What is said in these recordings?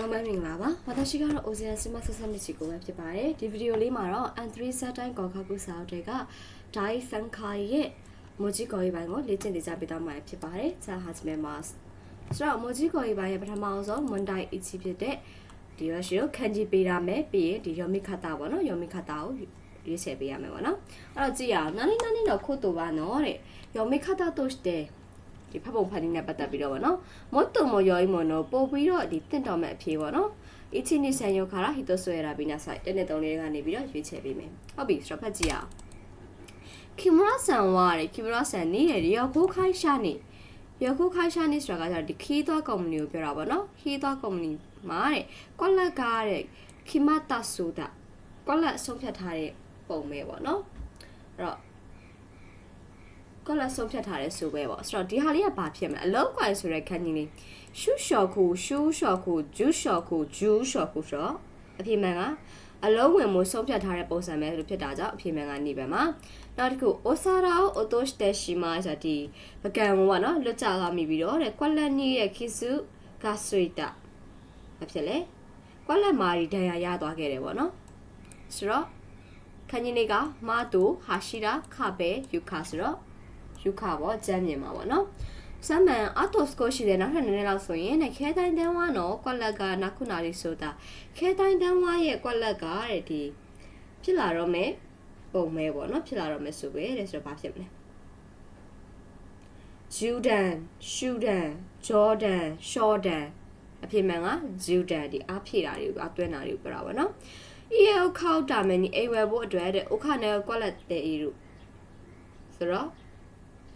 မမမင်္ဂလာပါ私ကတော့ Ocean Cinema Society ကိုပဲဖြစ်ပါတယ်ဒီဗီဒီယိုလေးမှာတော့ N3 Saturn ကောခပုစာအုပ်တွေက Dai Sankai ရဲ့ Moji Koi ဘိုင်းကိုလေ့ကျင့်နေကြပြသမှာဖြစ်ပါတယ်ဆာဟာစမဲမတ်ဆိုတော့ Moji Koi ဘိုင်းရဲ့ပထမဆုံး Mondai Ichi ဖြစ်တဲ့ဒီရရှိကိုခန်းကြီးပေးရမယ်ပြီးရင်ဒီ Yomi Kata ပေါ့နော် Yomi Kata ကိုရွေးချယ်ပေးရမယ်ပေါ့နော်အဲ့တော့ကြည့်ရအောင်နာနေနာနေတော့ခုတ်တူပါနော်တဲ့ Yomi Kata တို့တဲ့ ဒီဖတ်ပုံဖတ်နည်းနဲ့ပတ်သက်ပြီးတော့ဗောနော်မွတ်တုံမရောဤမနော်ပို့ပြီးတော့ဒီတင့်တော်မဲ့အဖြေဗောနော်အီချီနီဆန်ယောခါရာဟီတိုဆွေရာဘီနာဆိုင်တနေ့သုံးလေးကနေပြီးတော့ရွေးချယ်ပေးမယ်ဟုတ်ပြီဆိုတော့ဖတ်ကြည့်ရအောင်ကင်မရာဆန်ဝါရယ်ကင်မရာဆန်နေရရောကိုခိုင်းရှာနေယောကိုခိုင်းရှာနေဆိုတာကဒီခီးသွားကုမ္ပဏီကိုပြောတာဗောနော်ခီးသွားကုမ္ပဏီမှာတဲ့ကွက်လက်ကားတဲ့ခီမတာဆိုတာကွက်လက်ဆုံးဖြတ်ထားတဲ့ပုံပဲဗောနော်အဲ့တော့ ကောလာဆုံးဖြတ်ထားတဲ့ဆိုပဲပေါ့ဆိုတော့ဒီဟာလေးကဘာဖြစ်မလဲအလုံးကွိုင်ဆိုတဲ့ခန်းကြီးလေးရှူရှော်ခုရှူရှော်ခုဂျူးရှော်ခုဂျူးရှော်ခုဆိုတော့အဖြစ်မှန်ကအလုံးဝင်မှုဆုံးဖြတ်ထားတဲ့ပုံစံပဲလို့ဖြစ်တာကြောင့်အဖြစ်မှန်ကနေပဲမှာနောက်တစ်ခုအိုဆာရာအိုတိုရှ်တက်ရှိမာဆိုဒီပကံဝပေါ့နော်လွတ်ကြလာမိပြီးတော့တဲ့ကွက်လက်နီးရဲ့ခိစုဂါဆွေတာဘာဖြစ်လဲကွက်လက်မာရီဒဏ်ရာရသွားခဲ့တယ်ပေါ့နော်ဆိုတော့ခန်းကြီးလေးကမာတူဟာရှိရာခဘဲယူခါဆိုတော့ ယူခပေါ့ကျမ်းမြင်မှာပေါ့နော်စမ်းမန်အတိုစကိုရှိတဲ့နောက်ထပ်နည်းနည်းလောက်ဆိုရင်နဲ့ခဲတိုင်းတန်းဝါနော်ကွက်လက်ကနာခုနာလေးဆိုတာခဲတိုင်းတန်းဝါရဲ့ကွက်လက်ကတဲ့ဒီဖြစ်လာတော့မယ်ပုံမဲပေါ့နော်ဖြစ်လာတော့မယ်ဆိုပဲတဲ့ဆိုတော့ဘာဖြစ်မလဲဂျူဒန်ရှူဒန်ဂျော်ဒန်ရှော့ဒန်အဖြစ်မှန်ကဂျူဒန်ဒီအားဖြည့်တာတွေကိုအသွင်းတာတွေကိုပြောတာပေါ့နော် EO ခောက်တာမနီအိဝယ်ဖို့အတွက်တဲ့ဥခနဲ့ကွက်လက်တဲ့ဤတို့ဆိုတော့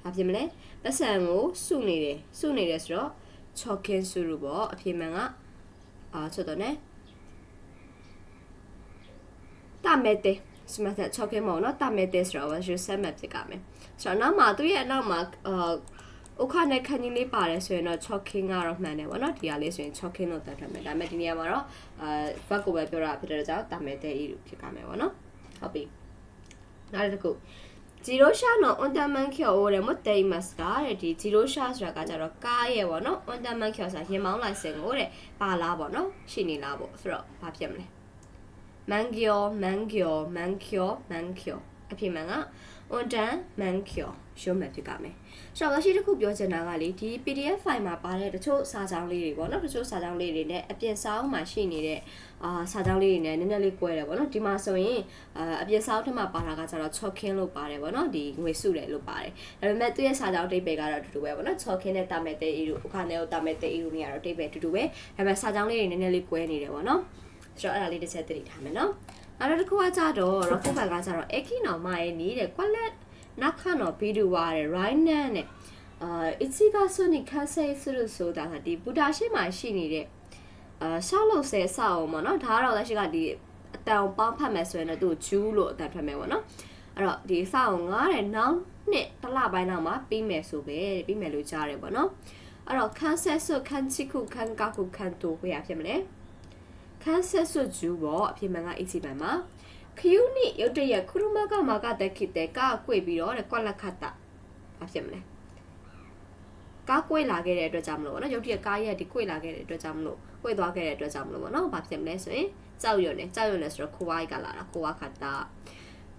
ဘာဖြစ်မလဲပတ်စံကိုစုနေတယ်စုနေတယ်ဆိုတော့ချော့ကင်းစုလို့ပေါ့အဖြစ်မှန်ကအာဆိုတော့ ਨੇ တမဲတဲ့စမတ်ချော့ကင်းမောနော်တမဲတဲ့ဆိုတော့ယူဆက်မဖြစ်ကမယ်ဆိုတော့နောက်မှာသူရဲ့အနောက်မှာအာဥခနဲ့ခန်းကြီးလေးပါတယ်ဆိုရင်တော့ choking ကတော့မှန်တယ်ဗောနော်ဒီဟာလေးဆိုရင် choking လို့တတ်ထားမယ်ဒါပေမဲ့ဒီနေရာမှာတော့အာ verb ကိုပဲပြောတာဖြစ်တဲ့ကြောင့်တာမဲတဲ့ဤဖြစ်ကမယ်ဗောနော်ဟုတ်ပြီနောက်တစ်ခု ဂျီရိုရှာနော်အွန်တမန်ကျော်ရဲမတေးမတ်ကာတဲ့ဒီဂျီရိုရှာဆိုတာကကြတော့ကားရဲ့ဗောနော်အွန်တမန်ကျော်ဆိုတာရင်မောင်းလိုက်စင်ကိုတဲ့ပါလားဗောနော်ရှိနေလားဗောဆိုတော့ဘာဖြစ်မလဲမန်ကျိုမန်ကျိုမန်ကျိုမန်ကျိုအဖြစ်မှန်က အွန်တန်မန်ကျိုရုံးမှဖြစ်ကမယ်ဆိုတော့လက်ရှိတစ်ခုပြောချင်တာကလေဒီ PDF file မှာပါတဲ့တချို့စာကြောင်းလေးတွေပေါ့နော်တချို့စာကြောင်းလေးတွေနဲ့အပြင်စာအုပ်မှာရှိနေတဲ့အာစာကြောင်းလေးတွေနဲ့နည်းနည်းလေးကွဲတယ်ပေါ့နော်ဒီမှာဆိုရင်အာအပြင်စာအုပ်ထဲမှာပါတာကကျတော့ choking လို့ပါတယ်ပေါ့နော်ဒီငွေစုတယ်လို့ပါတယ်ဒါပေမဲ့သူ့ရဲ့စာကြောင်းအတိတ်ပဲကတော့အတူတူပဲပေါ့နော် choking နဲ့တာမဲ့တဲ့ e တို့အခါနဲ့တာမဲ့တဲ့ e တို့နေရာတော့အတိတ်ပဲအတူတူပဲဒါပေမဲ့စာကြောင်းလေးတွေနည်းနည်းလေးကွဲနေတယ်ပေါ့နော်ဆိုတော့အဲ့ဒါလေးတစ်ချက်သိထားမယ်နော် နောက်တစ်ခုကကြတော့ rocket ဘက်ကကြတော့ ekino ma ye ni တဲ့ qualet naka no bidu wa တဲ့ rainan နဲ့အာ ichiga suni kasei suru ဆိုတာဒီဘူတာရှိမှာရှိနေတဲ့အာရှောက်လို့ဆဲအဆောက်အောင်ပေါ့နော်ဒါကတော့လက်ရှိကဒီအတန်ပေါင်းဖတ်မယ်ဆိုရင်တော့သူ့ဂျူးလို့အတန်ထွက်မယ်ပေါ့နော်အဲ့တော့ဒီအဆောက်အောင်ငါတဲ့နောက်နှစ်တစ်လပိုင်းနောက်မှာပြီးမယ်ဆိုပဲပြီးမယ်လို့ကြားရတယ်ပေါ့နော်အဲ့တော့ cancer so kan chiku kan kaku kan to ကိုရဖြစ်မလဲ ခန်းဆက်ဆုဂျူးပေါ့အဖြစ်မှန်က AC ဘန်မှာခယူနိရုတ်တရက်ခရုမကမကတက်ခိတဲ့ကာကွေပြီးတော့ကွက်လက်ခတ်တာဘာဖြစ်မလဲကားကွေလာခဲ့တဲ့အတွက်ကြောင့်မလို့ပေါ့နော်ရုတ်တရက်ကားရက်ဒီကွေလာခဲ့တဲ့အတွက်ကြောင့်မလို့ကွေသွားခဲ့တဲ့အတွက်ကြောင့်မလို့ပေါ့နော်ဘာဖြစ်မလဲဆိုရင်ကြောက်ရွံ့နေကြောက်ရွံ့နေဆိုတော့ခိုးဝိုင်းကလာတာခိုးဝါခတ်တာ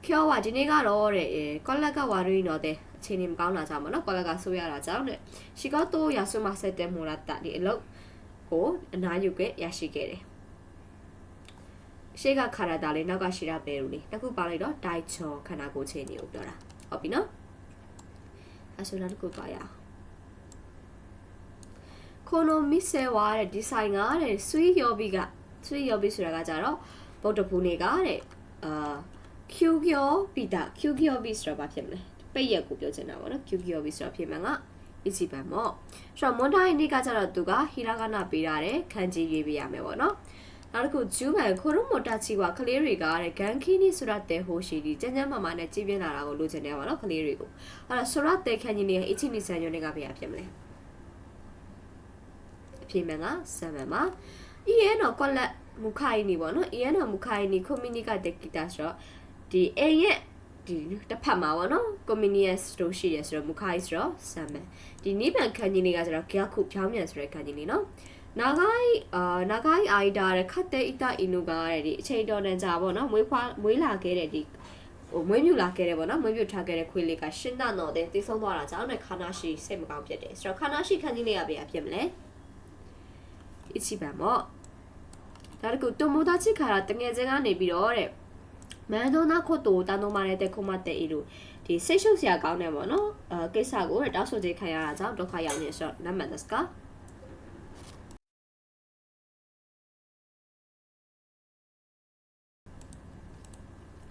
ကျော်ဝဒီနေ့ကတော့တဲ့ကွက်လက်ကဝါရီနော်တဲ့အခြေအနေမကောင်းတာကြောင့်ပေါ့နော်ကွက်လက်ကဆိုးရတာကြောင့်တဲ့ရှီကတော့ရဆုမဆက်တဲ့မိုလာတာဒီအလုပ်ကိုအနားယူခဲ့ရရှိခဲ့တယ် ရှေ့ကခါရတာလေးနောက်ကရှိတာပဲလို့လေတစ်ခုပါလိုက်တော့ဒိုက်ချောခန္ဓာကိုယ်ချင်းတွေကိုပြောတာဟုတ်ပြီနော်အဆိုလာတစ်ခုပါရအောင်ကိုနိုမီဆဲဝါတဲ့ဒီဇိုင်ကတဲ့ဆွီယောဘီကဆွီယောဘီဆိုတာကကြတော့ဗုဒ္ဓဘုနေကတဲ့အာကျူကျိုပီတာကျူကျိုဘီဆိုတာဘာဖြစ်မလဲပိတ်ရက်ကိုပြောချင်တာပေါ့နော်ကျူကျိုဘီဆိုတာဖြစ်မှန်ကအစီပန်ပေါ့ဆိုတော့မွန်တိုင်းနေ့ကကြတော့သူကဟီရာဂနာပေးရတယ်ခန်းကြီးရွေးပေးရမယ်ပေါ့နော် နောက်တစ်ခုဂျူးဘန်ခိုရုမိုတာချီကကလေးတွေကတဲ့ဂန်ခီနီဆိုရတဲ့ဟိုရှိဒီကျန်းကျန်းမာမာနဲ့ကြည်ပြင်းလာတာကိုလိုချင်တယ်ပါနော်ကလေးတွေကိုအဲ့ဒါဆိုရတဲ့ခန်းကြီးနေအချင်းနီဆန်ညိုနေကဘယ်ဖြစ်မလဲအဖြစ်မှန်ကဆမ်မန်ပါအီယန်တော့ကောလက်မူခိုင်နီပေါ့နော်အီယန်တော့မူခိုင်နီကွန်မြူနီကတက်ဂီတာဆိုတော့ဒီအိမ်ရဲ့ဒီတစ်ဖက်မှာပေါ့နော် convenience တို့ရှိရဆိုတော့မူခိုင်ဆိုတော့ဆမ်မန်ဒီနိဗ္ဗာန်ခန်းကြီးလေးကဆိုတော့ဂျာခုဖြောင်းမြန်ဆိုတဲ့ခန်းကြီးလေးနော် နာဂိုင်းအာနာဂိုင်းအိုင်ဒါရခတ်တဲ့အီတာအီနုကတဲ့ဒီအချိန်တော်တန်ကြာပေါ့နော်မွေးဖွားမွေးလာခဲ့တဲ့ဒီဟိုမွေးမြူလာခဲ့တယ်ပေါ့နော်မွေးမြူထားခဲ့တဲ့ခွေးလေးကရှင်းတော့တဲ့တိဆုံးသွားတာကြောင့်လည်းခါနာရှိစိတ်မကောင်းဖြစ်တယ်ဆိုတော့ခါနာရှိခန်းကြီးလေးကဘယ်အဖြစ်မလဲအချိပံပေါ့ဒါတကူတိုမိုတာချစ်ခါတာတငယ်ချင်းကနေပြီးတော့တဲ့မန်ဒိုနာခိုတိုတန်တိုမာနဲ့တက်ခုမတဲ့အီလိုဒီစိတ်ရှုပ်စရာကောင်းတယ်ပေါ့နော်အဲကိစ္စကိုတောက်ဆိုခြင်းခံရတာကြောင့်ဒုက္ခရောက်နေဆိုတော့နမ်မတ်စ်က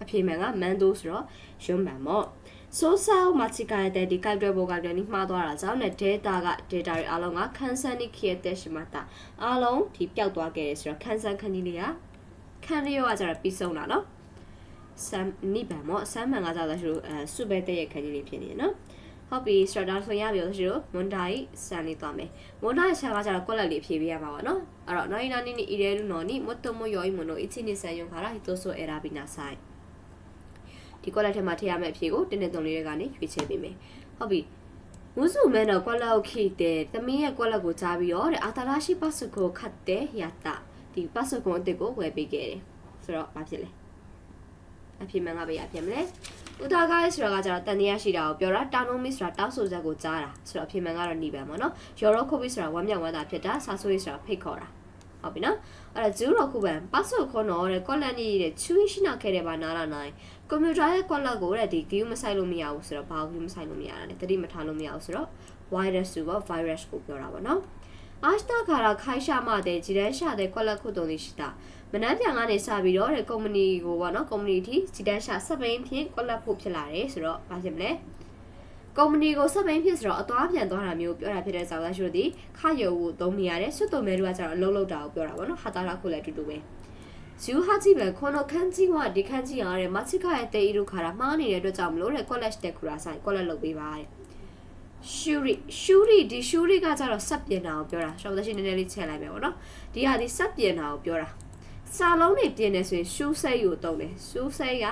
အဖြေမှန်ကမန်ဒိုဆိုတော့ယွန်းမန်ပေါ့ဆိုဆာမချီကရတဲ့ဒီကိုက်တွဲဘောကလည်းနှမှားသွားတာကြောင့်နဲ့ data က data တွေအားလုံးကခန်းဆန်းနိခရတဲ့ရှိမှတာအားလုံးဒီပျောက်သွားခဲ့တယ်ဆိုတော့ခန်းဆန်းခန်းကြီးလေးကခန်းလေးရောကကျတော့ပြီးဆုံးတာနော်ဆမ်နိဗ္ဗာန်ပေါ့ဆမ်မန်ကကျတော့ရှိလို့အဲစုပဲတဲ့ရဲ့ခန်းကြီးလေးဖြစ်နေတယ်နော်ဟုတ်ပြီစတာဆိုရပြီလို့ရှိလို့မွန်ဒိုင်ဆန်လေးသွားမယ်မွန်ဒိုင်ဆန်ကကျတော့ကွက်လက်လေးဖြည့်ပေးရမှာပါနော်အဲ့တော့နိုင်နာနီနီအီရဲလူနော်နီမတ်တမယောဤမနိုအချင်းနေဆန်ယုံခါရာဟီတိုဆိုအရာဘီနာဆိုင် ဒီကွက်လက်ထဲမှာထည့်ရမယ့်အဖြေကိုတင်းတင်းတုံလေးတွေကနေရွေးချယ်ပေးမယ်ဟုတ်ပြီမုစုမဲတော့ကွက်လက်ကိုခိတဲ့သမီးရဲ့ကွက်လက်ကိုကြားပြီးတော့တဲ့အာတာလာရှိပတ်စကိုခတ်တဲ့ရတာဒီပတ်စကွန်အစ်စ်ကိုဝယ်ပေးခဲ့တယ်ဆိုတော့ဘာဖြစ်လဲအဖြေမှန်ကပဲရဖြစ်မလဲဥတာကားဆိုတာကကျတော့တန်တရားရှိတာကိုပြောတာတာနိုမီဆိုတာတောက်ဆိုချက်ကိုကြားတာဆိုတော့အဖြေမှန်ကတော့နေပန်ပေါ့နော်ယောရောခုဘီဆိုတာဝမ်းမြောက်ဝမ်းသာဖြစ်တာဆာဆိုရီဆိုတာဖိတ်ခေါ်တာဟုတ်ပြီနော်အဲ့ဒါဂျူရောခုပန်ပတ်ဆိုခွန်တော့တဲ့ကောလန်ကြီးတဲ့ချူရှိနာခဲ့တဲ့ဘာနာလာနိုင် ကွန်ပျူတာရဲ့ကွက်လက်ကိုတဲ့ဒီ view မဆိုင်လို့မရဘူးဆိုတော့ဘာ view မဆိုင်လို့မရတာလဲတတိမထားလို့မရဘူးဆိုတော့ virus ဆိုတော့ virus ကိုပြောတာပေါ့နော်အာစတာခါရာခိုင်ရှာမတဲ့ဂျီရန်ရှာတဲ့ကွက်လက်ခုတုံးလေးရှိတာမနန်းပြန်ကနေစပြီးတော့တဲ့ကုမ္ပဏီကိုပေါ့နော်ကုမ္ပဏီတီဂျီတန်ရှာစပိန်ဖြင့်ကွက်လက်ဖို့ဖြစ်လာတယ်ဆိုတော့ဘာဖြစ်မလဲကုမ္ပဏီကိုစပိန်ဖြစ်ဆိုတော့အသွားပြန်သွားတာမျိုးပြောတာဖြစ်တဲ့ဇာတ်လမ်းရှိလို့ဒီခရုပ်ကိုသုံးနေရတယ်ဆွတ်တုံမဲတို့ကကျတော့အလုံးလုံးတာကိုပြောတာပေါ့နော်ဟာတာလာခုလည်းအတူတူပဲ ဇူဟာဂျီပဲခွန်တော့ခန်းကြီးကဒီခန်းကြီးရတဲ့မချစ်ခရဲ့တေးဤတို့ခါတာမှားနေတဲ့အတွက်ကြောင့်မလို့တဲ့ college တက်ခူရာဆိုင် college လုပ်ပေးပါတဲ့ရှူရီရှူရီဒီရှူရီကကျတော့ဆက်ပြင်တာကိုပြောတာရှောက်သက်ရှင်နည်းနည်းလေးချက်လိုက်မယ်ပေါ့နော်ဒီဟာဒီဆက်ပြင်တာကိုပြောတာစာလုံးတွေပြင်နေဆိုရင်ရှူးစိတ်ကိုတုံးတယ်ရှူးစိတ်က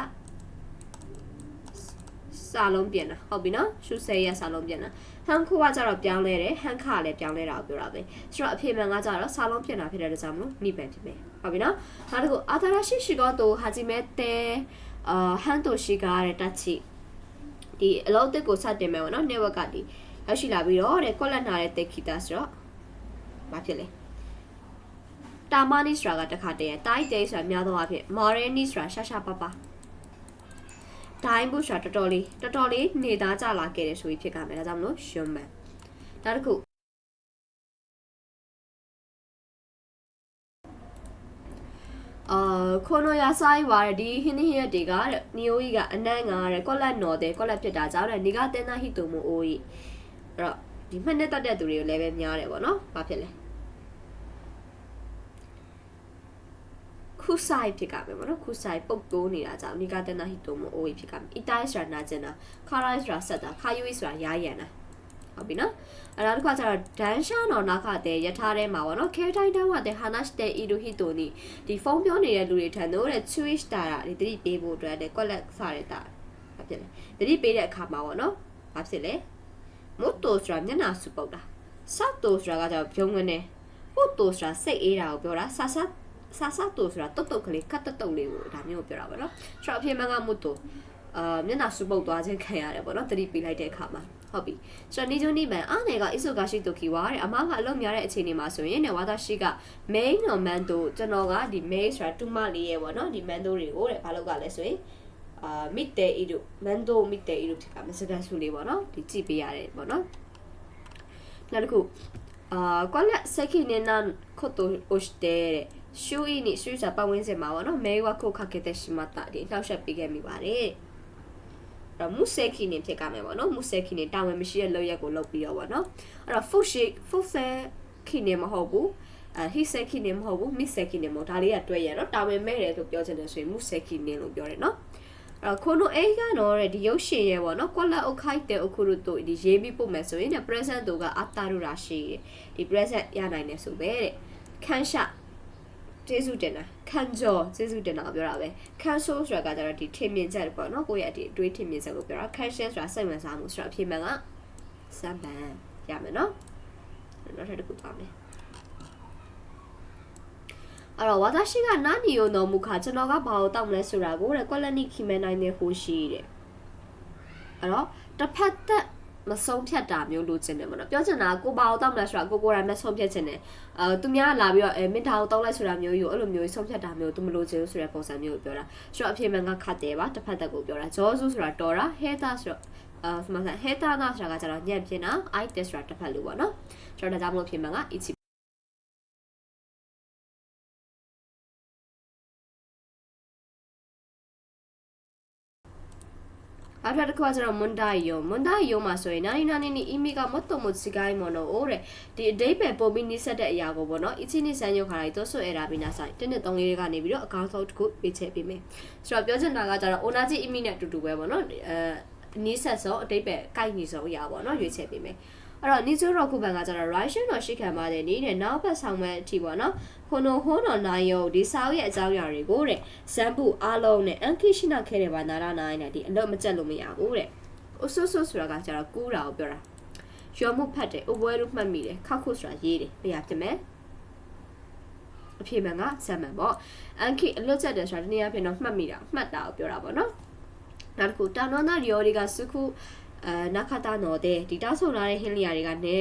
စာလုံးပြင်တာဟုတ်ပြီနော်ရှူးစိတ်ရဲ့စာလုံးပြင်တာဟန်ခိုကကျတော့ပြောင်းလဲတယ်ဟန်ခါလည်းပြောင်းလဲတာကိုပြောတာပဲဆိုတော့အဖေမှန်ကကျတော့စာလုံးပြင်တာဖြစ်တဲ့အတွက်ကြောင့်မလို့နိဗ္ဗာန်ဖြစ်မယ် ဟုတ်ပြီနော်နောက်တစ်ခုအာသာရရှိရှိကတော့ဟာဂျီမဲတဲအာဟန်တိုရှိကားတဲ့တက်ချီဒီအလောက်တက်ကိုစတင်မယ်ပေါ့နော် network ကဒီရောက်ရှိလာပြီးတော့တဲ့ကောလက်နာတဲ့တက်ခီတာဆိုတော့ဘာဖြစ်လဲတာမနီဆိုတာကတခါတည်းတိုက်တဲဆိုတာများသောအားဖြင့်မော်ရနီဆိုတာရှာရှာပါပါဒိုင်းဘူးဆိုတာတော်တော်လေးတော်တော်လေးနေသားကြလာခဲ့တယ်ဆိုပြီးဖြစ်ကြမယ်ဒါကြောင့်မလို့ရှွန်မန်နောက်တစ်ခု အာခိုနိုယာဆိုင်ဝါဒီဟင်းဟင်းရတေကနီယိုကြီးကအနန်းငါတဲ့ကောလက်နော်တဲ့ကောလက်ဖြစ်တာကြောင့်တဲ့နေကတဲနာဟီတိုမိုအိုကြီးအဲ့တော့ဒီမှတ်နဲ့တက်တဲ့သူတွေကိုလည်းပဲများတယ်ပေါ့နော်ဘာဖြစ်လဲခုဆိုင်ဖြစ်ကမယ်ပေါ့နော်ခုဆိုင်ပုတ်တိုးနေတာကြောင့်နီကတဲနာဟီတိုမိုအိုကြီးဖြစ်ကမယ်အီတိုင်းဆိုတာနာကျင်တာခါရိုင်းဆိုတာဆက်တာခါယူဆိုတာရားရန်တာ ဟုတ်ပြီနော်အဲ့ဒါတခါကျတော့ဒန်ရှာနော်နာခတဲ့ရထားထဲမှာပေါ့နော်ခဲတိုင်းတောင်းဝတဲ့ဟာနတ်တဲ့အီဒိုဟီတိုနီဒီဖုန်းပြောနေတဲ့လူတွေထံတို့တဲ့ switch တာဒီတတိပေးဖို့အတွက်တဲ့ကွက်လက်စားရတာဘာဖြစ်လဲတတိပေးတဲ့အခါမှာပေါ့နော်ဘာဖြစ်လဲမို့တိုဆိုတာမျက်နှာစုပုတ်တာဆောက်တိုဆိုတာကကြောင့်ဂျုံငနေဖို့တိုဆိုတာစိတ်အေးတာကိုပြောတာဆာဆာဆာဆာတိုဆိုတာတုတ်တုတ်ကလေးကတ်တုတ်တုတ်လေးကိုဒါမျိုးကိုပြောတာပေါ့နော်ဆိုတော့အဖြစ်မှန်ကမို့တိုအာမျက်နှာစုပုတ်သွားခြင်းခံရတယ်ပေါ့နော်တတိပေးလိုက်တဲ့အခါမှာ ဟုတ်ပြီဆိုတော့နေချုံနေမန်အားနေကအစ်ဆိုကရှိတိုကီဝါတဲ့အမားကအလုံးများတဲ့အခြေအနေမှာဆိုရင်နေဝါသာရှိက main နော် man တို့ကျွန်တော်ကဒီ main ဆိုတာတူမလေးရဲ့ပေါ့နော်ဒီ man တို့တွေကိုတဲ့ဘာလို့ကလဲဆိုရင်အာမစ်တဲဤတို့ man တို့မစ်တဲဤတို့ဖြစ်ကမစကန်စုလေးပေါ့နော်ဒီကြည့်ပေးရတယ်ပေါ့နော်နောက်တစ်ခုအာကွက်လက်ဆက်ခိနေနန်ခိုတိုအိုရှတဲရှူအီနီရှူစာပတ်ဝန်းကျင်မှာပေါ့နော်မဲဝါခုခခဲ့တဲ့ရှိမတာဒီနှောက်ရှက်ပေးခဲ့မိပါတယ် တော့မူဆဲခီနေဖြစ်ကြမယ်ပေါ့နော်မူဆဲခီနေတာဝန်မရှိတဲ့လောက်ရက်ကိုလုပ်ပြီးတော့ပေါ့နော်အဲ့တော့ full shake full ဆဲခီနေမဟုတ်ဘူးအဲဟိဆဲခီနေမဟုတ်ဘူးမစ်ဆဲခီနေမဟုတ်ဒါလေးကတွဲရနော်တာဝန်မဲ့တယ်လို့ပြောချင်တယ်ဆိုရင်မူဆဲခီနေလို့ပြောတယ်နော်အဲ့ခိုနိုအေကတော့တဲ့ဒီရုပ်ရှင်ရဲ့ပေါ့နော်ကွက်လက်အုတ်ခိုက်တဲ့အခုတို့ဒီရေးပြီးပို့မယ်ဆိုရင် present တို့ကအတာရူရာရှိတယ်ဒီ present ရနိုင်တယ်ဆိုပဲတဲ့ခန်းရှာ ကျေးဇူးတင်တာခံကြောကျေးဇူးတင်တာပြောတာပဲခံဆိုးဆိုတာကကြတော့ဒီထင်မြင်ချက်ပေါ့နော်ကိုယ့်ရဲ့ဒီအတွေးထင်မြင်ချက်ကိုပြောတာခံရှင်းဆိုတာစိတ်ဝင်စားမှုဆိုတာအဖြစ်မှန်ကစမ်းပန်ရမယ်နော်နောက်ထပ်တစ်ခုသွားမယ်အဲ့တော့ဝါသရှိကနာနီယိုနော်မူခါကျွန်တော်ကဘာကိုတောက်မလဲဆိုတာကိုတဲ့ကွက်လက်နိခိမဲနိုင်တဲ့ဟိုရှိတဲ့အဲ့တော့တစ်ဖက်သက် မဆုံးဖြတ်တာမျိုးလိုချင်တယ်ပေါ့နော်ပြောချင်တာကကိုဘာကိုတောက်မလဲဆိုတာကိုကိုယ်တိုင်မဆုံးဖြတ်ချင်တယ်အဲသူများလာပြီးတော့အဲမင်းဒါကိုတောက်လိုက်ဆိုတာမျိုးယူအဲ့လိုမျိုးဆုံးဖြတ်တာမျိုးသူမလိုချင်ဘူးဆိုတဲ့ပုံစံမျိုးကိုပြောတာဆိုတော့အဖြစ်မှန်ကခတ်တယ်ပါတစ်ဖက်သက်ကိုပြောတာဂျောဆူဆိုတာတော်တာဟဲတာဆိုတော့အာစမဆန်ဟဲတာနာဆိုတာကကျတော့ညံ့ပြင်းတာအိုက်တက်ဆိုတာတစ်ဖက်လိုပေါ့နော်ဆိုတော့ဒါကြောင့်မလို့ဖြစ်မှန်က နောက်ထပ်တစ်ခုကကျတော့မွန်ဒိုင်ယိုမွန်ဒိုင်ယိုမှာဆိုရင်နာနီနာနီနီအီမီကမတ်တုံမစီကိုင်းမနော်အိုးတဲ့ဒီအတိတ်ပဲပုံပြီးနှိစက်တဲ့အရာကိုပေါ့နော်အချင်းနိဆန်ယိုခါလိုက်တော့ဆွဲရတာပြီးနာဆိုင်တနစ်သုံးလေးကနေပြီးတော့အကောင့်ဆုံးတစ်ခုပေးချက်ပေးမယ်ဆိုတော့ပြောချင်တာကကျတော့အိုနာဂျီအီမီနဲ့အတူတူပဲပေါ့နော်အဲနီးဆက်ဆုံးအတိတ်ပဲကိုက်နေဆုံးအရာပေါ့နော်ရွေးချယ်ပေးမယ် အဲ့တော့နီဇိုရောခုဘန်ကကျတော့ Russian တော့ရှိခံပါတယ်နေနဲ့နောက်ဘက်ဆောင်မဲ့အထိပေါ့နော်ခုနိုဟွန်းတော်နိုင်ယုံဒီစာအုပ်ရဲ့အကြောင်းအရာတွေကိုတဲ့ဇမ်ပူအားလုံးနဲ့အန်ခိရှိနာခဲတယ်ပါနာရနိုင်နဲ့ဒီအလုပ်မကျက်လို့မရဘူးတဲ့အဆူဆူဆိုတာကကျတော့ကူးတာကိုပြောတာရွမှုဖတ်တယ်အပွဲလို့မှတ်မိတယ်ခောက်ခုဆိုတာရေးတယ်ပြရဖြစ်မယ်အဖြစ်မှန်ကဇမ်မန်ပေါ့အန်ခိအလုပ်ကျက်တယ်ဆိုတာဒီနေ့အဖြစ်တော့မှတ်မိတာမှတ်တာကိုပြောတာပေါ့နော်နောက်တစ်ခုတာနောနာရီယိုဒီကစုခု အဲနခတာနော်တဲ့ဒီတောက်ဆုံလာတဲ့ဟင်းလျာတွေကနေ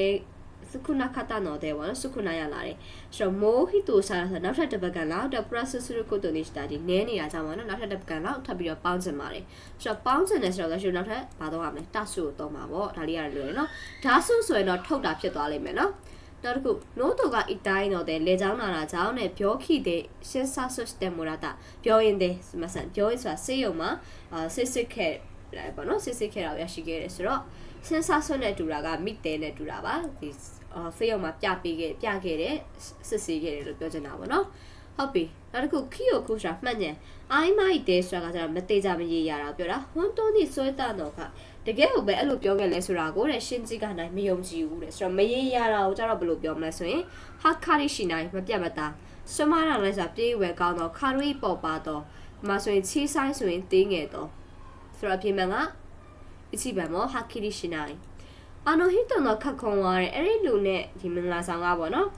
စုခုနခတာနော်တဲ့ပေါ့နော်စုခုနာရလာတယ်ဆိုတော့မိုဟီတိုဆာဆိုနောက်ထပ်တစ်ပတ်ကလောက်တော့ process ရကိုတိုနေတာဒီနဲနေတာကြောင့်ပေါ့နော်နောက်ထပ်တစ်ပတ်ကလောက်ထပ်ပြီးတော့ပေါင်းချင်ပါတယ်ဆိုတော့ပေါင်းချင်တယ်ဆိုတော့လည်းနောက်ထပ်ဘာတော့ရမလဲတဆုကိုတော့မှာပေါ့ဒါလေးရတယ်လွယ်နော်ဓာဆုဆိုရင်တော့ထုတ်တာဖြစ်သွားလိမ့်မယ်နော်နောက်တစ်ခုနိုးတိုကအီတိုင်းတော့တဲ့လေချောင်းနာတာကြောင့်နဲ့ပြောခိတဲ့ရှင်းဆာဆွတ်တဲ့မူရတာပြောရင်တဲ့မဆန်ပြောရင်ဆိုတာစေးရုံမှာအာစစ်စစ်ခဲ့ လိုက်ပေါ့နော်စစ်စစ်ခဲ့တာရရှိခဲ့တယ်ဆိုတော့စင်ဆာဆွနဲ့တူတာကမိတဲနဲ့တူတာပါဒီအာဖေးရောက်မှာပြပေးခဲ့ပြခဲ့တဲ့စစ်ဆေးခဲ့တယ်လို့ပြောချင်တာပေါ့နော်ဟုတ်ပြီနောက်တစ်ခုခီယိုခုရှာမှတ်ညံအိုင်းမိုက်တဲဆိုတာကကျတော့မသေးကြမရေရတာပြောတာဟွန်းတိုနီဆွဲတာတော့ကတကယ်ဟုတ်ပဲအဲ့လိုပြောခဲ့လဲဆိုတာကိုတဲ့ရှင်းကြီးကနိုင်မယုံကြည်ဘူးတဲ့ဆိုတော့မရေရတာကိုကျတော့ဘယ်လိုပြောမလဲဆိုရင်ဟာခါရီရှိနိုင်မပြတ်မသားစမနာလဲဆိုပြည့်ဝဲကောင်းတော့ခါရီပေါ်ပါတော့ဒီမှာဆိုရင်ချီးဆိုင်ဆိုရင်တင်းငယ်တော့ ဆိုတော့ပြင်ပန်ကအချိပန်မောဟာခိရိရှိနိုင်အနိုဟိတနောခက်ခွန်ဝါရဲအဲ့ဒီလူနဲ့ဒီမင်္ဂလာဆောင်ကပေါ့နော်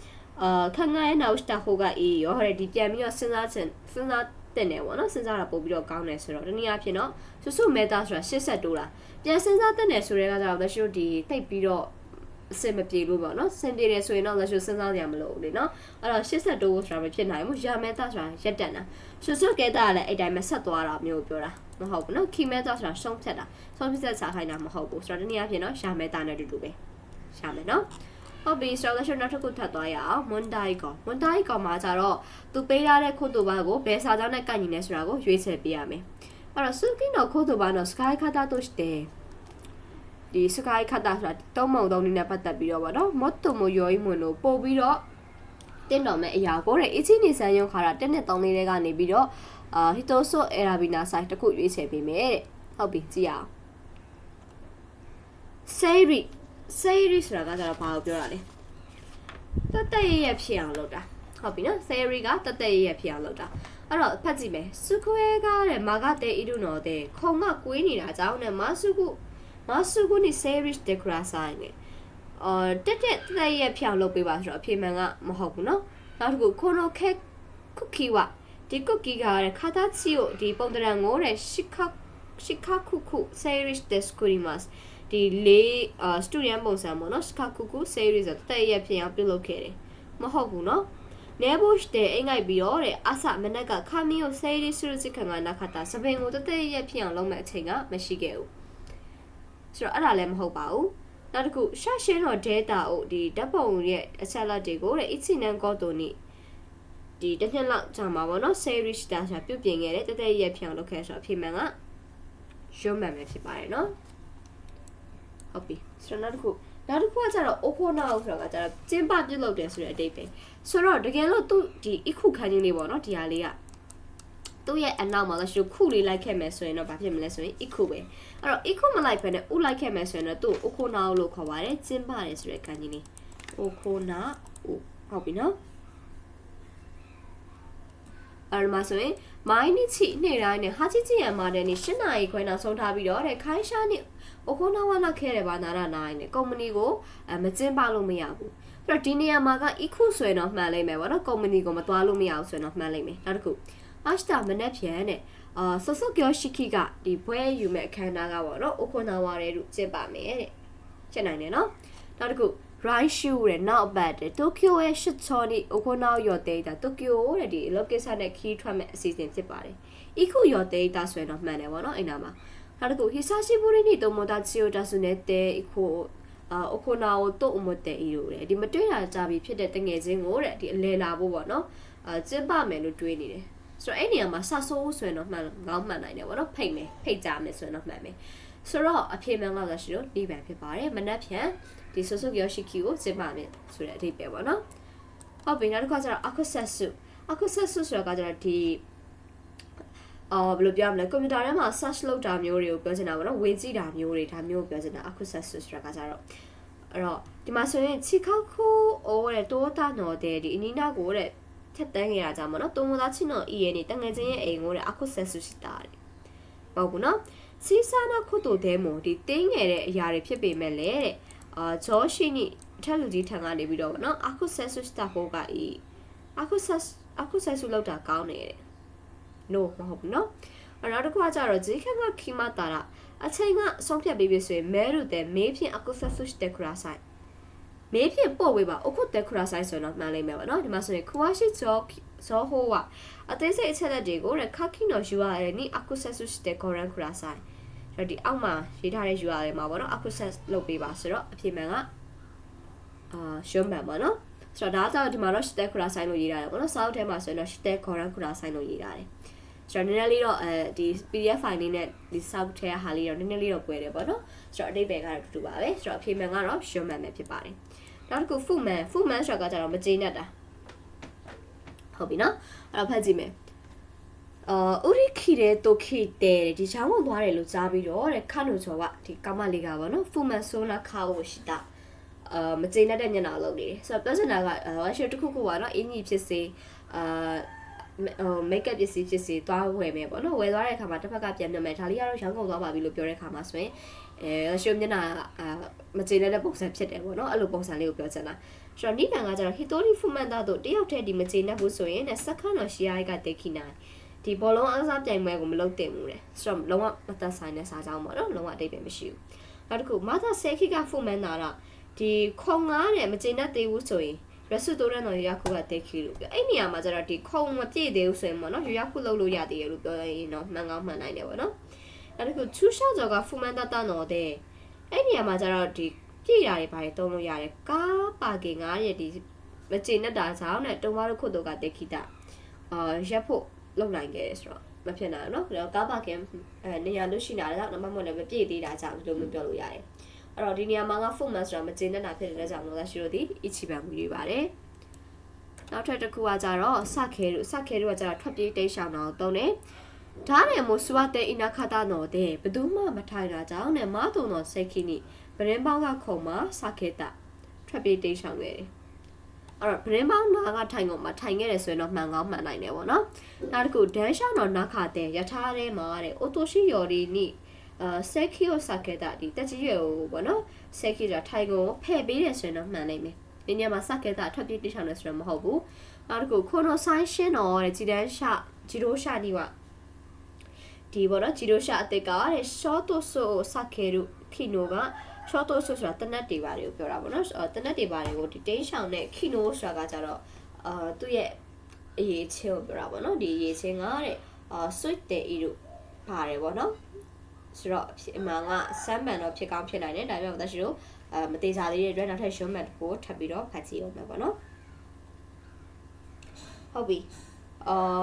အာခန့်ငါရဲ့နောက်စတာဟိုကအေးရောဟဲ့ဒီပြန်ပြီးတော့စဉ်းစားချင်စဉ်းစားတင်တယ်ပေါ့နော်စဉ်းစားတာပို့ပြီးတော့ကောင်းတယ်ဆိုတော့တနည်းအားဖြင့်တော့စုစုမေတာဆိုတာရှစ်ဆက်တိုးတာပြန်စဉ်းစားတင်တယ်ဆိုတဲ့ကကြတော့လက်ရှိတို့ဒီတိတ်ပြီးတော့အဆင်မပြေလို့ပေါ့နော်စင်ပြေတယ်ဆိုရင်တော့လက်ရှိစဉ်းစားကြရမလို့လေနော်အဲ့တော့ရှစ်ဆက်တိုးဆိုတာမဖြစ်နိုင်ဘူးရာမေတာဆိုတာရက်တန်တာစုစုကဲတာလည်းအဲ့တိုင်းပဲဆက်သွားတာမျိုးပြောတာ မဟုတ်ဘူးနော်ခီမဲသွားဆိုတာရှုံးဖြတ်တာရှုံးဖြတ်စားခိုင်းတာမဟုတ်ဘူးဆိုတော့ဒီနေ့အပြင်တော့ရှာမဲတာနဲ့အတူတူပဲရှာမယ်နော်ဟုတ်ပြီဆိုတော့ကျွန်တော်နောက်တစ်ခုထပ်သွားရအောင်မွန်ဒိုင်ကောမွန်ဒိုင်ကောမှာကြတော့သူပေးထားတဲ့ခုတ်တူပါကိုဘယ်စာကြောင်းနဲ့ကန့်ညီလဲဆိုတာကိုရွေးချယ်ပေးရမယ်အဲ့တော့ Suki no kotoba no sky kata to shite ဒီ sky kata ဆိုတာတုံးမုံတုံးနည်းနဲ့ပတ်သက်ပြီးတော့ဗောနော် motto mo yoi mon လို့ပို့ပြီးတော့တင့်တော်မဲ့အရာကိုတဲ့ ichi ni san yon khara 1နဲ့3လေးတွေကနေပြီးတော့ အာဟီတိုဆိုအရာဘီနာဆိုင်တစ်ခုရွေးချယ်ပေးမယ်တဲ့ဟုတ်ပြီကြည့်အောင် Siri Siri ဆိုတာကကျတော့ဘာကိုပြောတာလဲတတ်တဲ့ရရဖြစ်အောင်လုပ်တာဟုတ်ပြီနော် Siri ကတတ်တဲ့ရရဖြစ်အောင်လုပ်တာအဲ့တော့ဖတ်ကြည့်မယ်စုခွဲကားတဲ့မာကတဲ့ဣရုနော်တဲ့ခုံကကွေးနေတာကြောင့်နဲ့မဆုကုမဆုကုနိ Siri တဲ့ခရာဆိုင်နဲ့အော်တက်တက်တဲ့ရဖြစ်အောင်လုပ်ပေးပါဆိုတော့အဖေမှန်ကမဟုတ်ဘူးနော်နောက်တစ်ခုခိုနိုခက်คุกกี้ဝ ဒီကုတ်ကီကတဲ့ခါသားချီကိုဒီပုံတရံကိုတဲ့ရှီခါရှီခါခုခုဆေရစ်ဒက်စကူရီမတ်ဒီလေးအာစတူဒီယံပုံစံပေါ့နော်ရှီခါခုခုဆေရစ်ဆိုတဲ့ရက်ဖြစ်အောင်ပြုလုပ်ခဲ့တယ်မဟုတ်ဘူးနော်နဲဘုတ်တဲ့အင်္ဂိုက်ပြီးတော့တဲ့အဆမနက်ကခါမီကိုဆေးရီဆူရစ်ခံကနာခတာစပင်ကိုတသက်ရက်ဖြစ်အောင်လုပ်မဲ့အချိန်ကမရှိခဲ့ဘူးဆိုတော့အဲ့ဒါလည်းမဟုတ်ပါဘူးနောက်တစ်ခုရှာရှင်းတော့ data ကိုဒီဓာတ်ပုံရဲ့အချက်အလက်တွေကိုတဲ့ Ichinan Goto နဲ့ ဒီတစ်နှစ်လောက်ကြာမှာပေါ့နော် series တာရှာပြုတ်ပြင်ခဲ့တဲ့တတဲ့ရက်ဖြစ်အောင်လုပ်ခဲ့ဆိုတော့အဖြစ်မှန်ကရုံးမှန်ပဲဖြစ်ပါတယ်နော်ဟုတ်ပြီဆိုတော့နောက်တစ်ခုနောက်တစ်ခုကကျတော့ okona ဆိုတာကကျတော့ကျင်းပပြုတ်လုပ်တယ်ဆိုတဲ့အတိတ်ပဲဆိုတော့တကယ်လို့သူဒီအခုခန်းကြီးလေးပေါ့နော်ဒီဟာလေးကသူ့ရဲ့အနောက်မှာလည်းရှိခုလေးလိုက်ခဲ့မယ်ဆိုရင်တော့ဘာဖြစ်မလဲဆိုရင် eco ပဲအဲ့တော့ eco မလိုက်ဘဲနဲ့ဥလိုက်ခဲ့မယ်ဆိုရင်တော့သူ့ okona လို့ခေါ်ပါတယ်ကျင်းပါတယ်ဆိုတဲ့ခန်းကြီးလေး okona ဟုတ်ပြီနော် အဲ့မှာဆိုရင်မိုင်းနိချိနေ့တိုင်းနဲ့ဟာချီချီရံမာတဲ့နေ့၈နာရီခွဲနောက်ဆုံးထားပြီးတော့တဲ့ခိုင်းရှားနေ့အိုခိုနာဝါနာခဲတယ်ပါနာရနိုင်နဲ့ကုမ္ပဏီကိုအမကျင်းပလို့မရဘူးအဲ့တော့ဒီနေရာမှာက equal ဆိုရင်တော့မှန်လိမ့်မယ်ဗောနော် company ကိုမသွားလို့မရအောင်ဆိုရင်တော့မှန်လိမ့်မယ်နောက်တစ်ခု ashta မနေ့ပြန်တဲ့အာဆော့ဆော့ကျော်ရှိခိကဒီဘွဲယူမဲ့အခမ်းအနားကဗောနော်အိုခွန်နာဝါရဲတို့ကျင်းပမယ်တဲ့ချက်နိုင်တယ်နော်နောက်တစ်ခု right shoe တဲ့နောက်ဘတ်တဲ့ Tokyo ရဲ့ရှစ်ချော်နီအိုခွန်နာရော်တေးတာ Tokyo တဲ့ဒီ location နဲ့ key ထွက်မဲ့အစီအစဉ်ဖြစ်ပါတယ် iku ရော်တေးတာဆိုရင်တော့မှန်တယ်ဗောနော်အဲ့နာမှာနောက်တစ်ခု Hisashiburi ni Tomodachi o tasunete iku အာအိုခိုနာကိုတုတ်အမတဲ့ဤလို့တဲ့ဒီမတွေ့တာကြပြီဖြစ်တဲ့တငယ်ချင်းကိုတဲ့ဒီအလဲလာဖို့ပေါ့နော်အာကျင်းပမယ်လို့တွေးနေတယ်ဆိုတော့အဲ့နေရာမှာဆဆိုးဆိုရင်တော့မှန်ငောင်းမှန်နိုင်တယ်ပေါ့နော်ဖိတ်မယ်ဖိတ်ကြမယ်ဆိုရင်တော့မှန်မယ်ဆိုတော့အဖြေမှန်ကတော့ရှိတော့ဒီပံဖြစ်ပါတယ်မနက်ဖြန် ဒီဆိုဆိုယောရှိကီကိုကျင်းပမယ်ဆိုတဲ့အဓိပ္ပာယ်ပေါ့နော်ဟုတ်ပြီနောက်တစ်ခါကျတော့ accessu accessu ဆိုတာကကျတော့ဒီအော်ဘယ်လိုပြောမလဲကွန်ပျူတာထဲမှာ search လုပ်တာမျိုးတွေကိုပြောချင်တာပေါ့နော်ဝင်ကြည့်တာမျိုးတွေဒါမျိုးကိုပြောချင်တာ accessu ဆိုတာကကျတော့အဲ့တော့ဒီမှာဆိုရင်ချီခောက်ခိုးအိုးတဲ့တိုးတာနော်တဲ့ဒီအနီးနားကိုတဲ့ထက်တန်းခဲ့တာကြောင့်မနော်တုံမသားချင်းတော့အီရဲ့နေတငယ်ချင်းရဲ့အိမ်ကိုတဲ့အခုဆက်ဆူရှိတာတဲ့ဟုတ်ဘူးနော်စီစာနာခုတိုတဲမို့ဒီတင်းငယ်တဲ့အရာတွေဖြစ်ပေမဲ့လေတဲ့ အာဂျောရှိနိအထက်လူကြီးထံကနေပြီးတော့ဗောနော်အခုဆက်ဆူရှိတာဟိုကဤအခုဆက်အခုဆက်ဆူလောက်တာကောင်းတယ်တဲ့ no မဟုတ်ဘူးနော်အဲ့နောက်တစ်ခုကကြတော့ဂျေခက်ကခီမတာရာအချိန်ကဆုံးဖြတ်ပြီးပြီဆိုရင်မဲရုတဲ့မေးဖြင့်အခုဆက်ဆူရှိတဲ့ခရာဆိုင်မေးဖြင့်ပို့ဝေးပါအခုတက်ခရာဆိုင်ဆိုတော့မှန်လိမ့်မယ်ပေါ့နော်ဒီမှာဆိုရင်ခွာရှိဇောဇောဟိုကအသေးစိတ်အချက်လက်တွေကိုတဲ့ခါခိနော်ယူရတယ်နိအခုဆက်ဆူရှိတဲ့ခေါ်ရန်ခရာဆိုင် အဲ့ဒီအောက်မှာရေးထားတဲ့ URL မှာပေါ့နော်အခုဆက်လုပ်ပေးပါဆိုတော့အဖြေမှန်ကအာရှုံးမှန်ပေါ့နော်ဆိုတော့ဒါကြောင့်ဒီမှာတော့ shite kura sign လို့ရေးထားတယ်ပေါ့နော်စာအုပ်ထဲမှာဆိုရင်တော့ shite koran kura sign လို့ရေးထားတယ်ဆိုတော့နည်းနည်းလေးတော့အဲဒီ PDF file လေးနဲ့ဒီ sub ထဲကဟာလေးတော့နည်းနည်းလေးတော့ပွဲတယ်ပေါ့နော်ဆိုတော့အတိတ်ပဲကတော့တူတူပါပဲဆိုတော့အဖြေမှန်ကတော့ရှုံးမှန်ပဲဖြစ်ပါတယ်နောက်တစ်ခု full man full man ဆိုတာကကျတော့မကျေနပ်တာဟုတ်ပြီနော်အဲ့တော့ဖတ်ကြည့်မယ် အာဥရိခိတဲ့တိုခိတဲ့ဒီချောင်းကိုသွားတယ်လို့ကြားပြီးတော့တဲ့ခါနုချောကဒီကမလေးကပေါ့နော် full man ဆိုနာခါကိုရှိတာအာမကျေနပ်တဲ့မျက်နှာလုပ်နေတယ်ဆိုတော့ပြောချင်တာကဝါရှယ်တစ်ခုခုပါနော်အင်ကြီးဖြစ်စေအာဟို make up ပစ္စည်းဖြစ်စေသွားဝယ်မယ်ပေါ့နော်ဝယ်သွားတဲ့အခါမှာတစ်ဖက်ကပြန်နှမယ်ဒါလေးကတော့ရောင်းကုန်သွားပါပြီလို့ပြောတဲ့အခါမှာဆိုရင်အဲရှုံမျက်နှာအာမကျေနပ်တဲ့ပုံစံဖြစ်တယ်ပေါ့နော်အဲ့လိုပုံစံလေးကိုပြောချင်တာဆိုတော့နိတန်ကကျတော့ hitori fumanta တို့တယောက်တည်းဒီမကျေနပ်ဘူးဆိုရင်စက္ကန့်တော့ရှီယာကတေခိနိုင် ဒီဘောလုံးအားစားပြိုင်ပွဲကိုမလုပ်တင်ဘူးလေဆိုတော့လုံးဝမသက်ဆိုင်တဲ့စာကြောင်းပေါ့နော်လုံးဝအတိတ်ပဲမရှိဘူးနောက်တစ်ခုမာသာဆဲခိကဖူမန်နာတော့ဒီခုံငားနဲ့မကျေနပ်သေးဘူးဆိုရင်ရဆုတိုးရန်တော်ရခုကတက်ခီလို့ပြောအဲ့နေရာမှာကျတော့ဒီခုံမပြည့်သေးဘူးဆိုရင်ပေါ့နော်ရရခုလုပ်လို့ရသေးရလို့ပြောရင်တော့မှန်ကောင်းမှန်နိုင်တယ်ပေါ့နော်နောက်တစ်ခုချူရှာကြောကဖူမန်တတနော်တဲ့အဲ့နေရာမှာကျတော့ဒီပြည့်တာတွေဘာတွေတုံးလို့ရတယ်ကားပါကင်ငားရဲ့ဒီမကျေနပ်တာကြောင့်နဲ့တုံးသွားလို့ခုတော့ကတက်ခီတာအာရက်ဖို့ လုပ်နိုင်ခဲ့ဆိုတော့မဖြစ်နိုင်ဘူးเนาะကားပါကင်အဲနေရာလို့ရှိနေတာတော့နမမလည်းမပြည့်သေးတာကြောင့်ဒီလိုမျိုးပြောလို့ရတယ်အဲ့တော့ဒီနေရာမှာက full master မကျေနပ်တာဖြစ်တဲ့ကြောင့်လို့လည်းရှိလို့ဒီ ichiban မူရပါတယ်နောက်ထပ်တစ်ခုကကြတော့စခဲတို့စခဲတို့ကကြတော့ထွက်ပြေးတိတ်ရှောင်တော့တုံးတယ်ဒါနဲ့မို့စွာတဲ့ อินาคาตาနော်တဲ့ဘသူမှမထိုင်တာကြောင့်နဲ့မတုံတော့စိတ်ခိနိဗရင်ပေါင်းကခုံမှာစခဲတာထွက်ပြေးတိတ်ရှောင်ခဲ့တယ် အဲ့တော့ဗရင်ပေါင်းနာကထိုင်ကုန်မှာထိုင်ခဲ့တယ်ဆိုရင်တော့မှန်ကောင်းမှန်နိုင်တယ်ပေါ့နော်နောက်တစ်ခုဒန်ရှောင်းတော့နာခတဲ့ယထာထဲမှာတဲ့အိုတိုရှိယော်ဒီနိအာဆက်ကီယိုဆာကေတာဒီတက်ကြီးရွယ်ကိုပေါ့နော်ဆက်ကီကထိုင်ကုန်ဖဲ့ပေးတယ်ဆိုရင်တော့မှန်နိုင်မယ်ဒီညမှာဆက်ကီတာထွက်ပြေးတိတ်ရှောင်တယ်ဆိုတော့မဟုတ်ဘူးနောက်တစ်ခုခိုနိုဆိုင်ရှင်တော့တဲ့ဂျီဒန်ရှာဂျီရိုရှာနီဝဒီပေါ့နော်ဂျီရိုရှာအတက်ကတဲ့ရှော့တိုဆိုဆာကေရုခီနိုက ရှော့တိုဆိုဆိုတာတနက်တွေပါတွေကိုပြောတာပေါ့နော်တနက်တွေပါတွေကိုဒီတိတ်ရှောင်တဲ့ခီနိုဆိုတာကကြတော့အာသူ့ရဲ့အရေးချင်းကိုပြောတာပေါ့နော်ဒီအရေးချင်းကတဲ့အာ sweet တဲ့ဤတို့ပါတယ်ပေါ့နော်ဆိုတော့အမှန်ကစမ်းမှန်တော့ဖြစ်ကောင်းဖြစ်နိုင်တယ်ဒါပေမဲ့私တို့အဲမသေးစားသေးတဲ့အတွက်နောက်ထပ်ရှုံးမှတ်ကိုထပ်ပြီးတော့ဖတ်ကြည့်အောင်မယ်ပေါ့နော်ဟုတ်ပြီအာ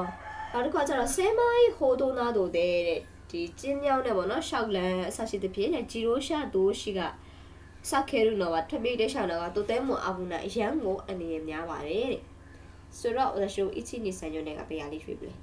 နောက်တစ်ခါကျတော့ဆဲမိုင်းဟိုတိုနာတို့တဲ့ ဒီကျင်းမြောင်းနဲ့ပေါ့နော်ရှောက်လန်အစရှိသဖြင့်ဂျီရိုရှာတိုးရှိကစခဲရုနော်ကထမိတဲ့ရှောင်းတော့တိုတဲမွန်အဘူနာအရန်ကိုအနေရများပါတယ်တဲ့ဆိုတော့ဒါရှိုအီချီနီဆန်ယိုနဲ့ကပေးရလေးရွှေ့ပလဲ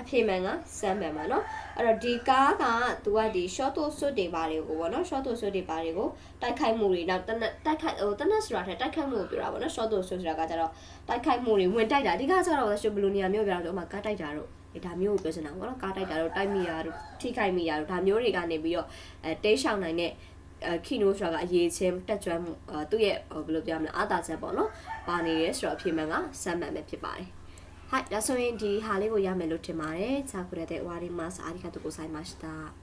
အဖေမန်ကစမ်းမန်ပါနော်အဲ့တော့ဒီကားကသူကဒီ short to suit တွေပါတွေကိုပေါ့နော် short to suit တွေပါတွေကိုတိုက်ခိုက်မှုတွေနောက်တနက်တိုက်ခိုက်ဟိုတနက်ဆိုတာထက်တိုက်ခိုက်မှုကိုပြောတာပေါ့နော် short to suit ဆိုတာကကြတော့တိုက်ခိုက်မှုတွေဝင်တိုက်တာအဓိကကျတော့ဆိုဘယ်လိုနေရာမျိုးပြတာဆိုအမှကတိုက်တာတော့ ဒါမျိုးကိုပြောချင်တာပေါ့နော်ကားတိုက်တာတော့တိုက်မိရတော့ထိခိုက်မိရတော့ဒါမျိုးတွေကနေပြီးတော့အဲတိတ်ရှောင်နိုင်တဲ့ ခီနိုဆိုတာကအရေးချင်းတက်ကြွမှုအာသူ့ရဲ့ဟိုဘယ်လိုပြောမလဲအာသာချက်ပေါ့နော်ပါနေရဲဆိုတော့အဖြစ်မှန်ကစမ်းမှန်ပဲဖြစ်ပါတယ်はい、ဒါဆိုရင်ဒီဟာလေးကိုရမယ်လို့ထင်ပါတယ်。じゃあこれで終わります。ありがとうございました。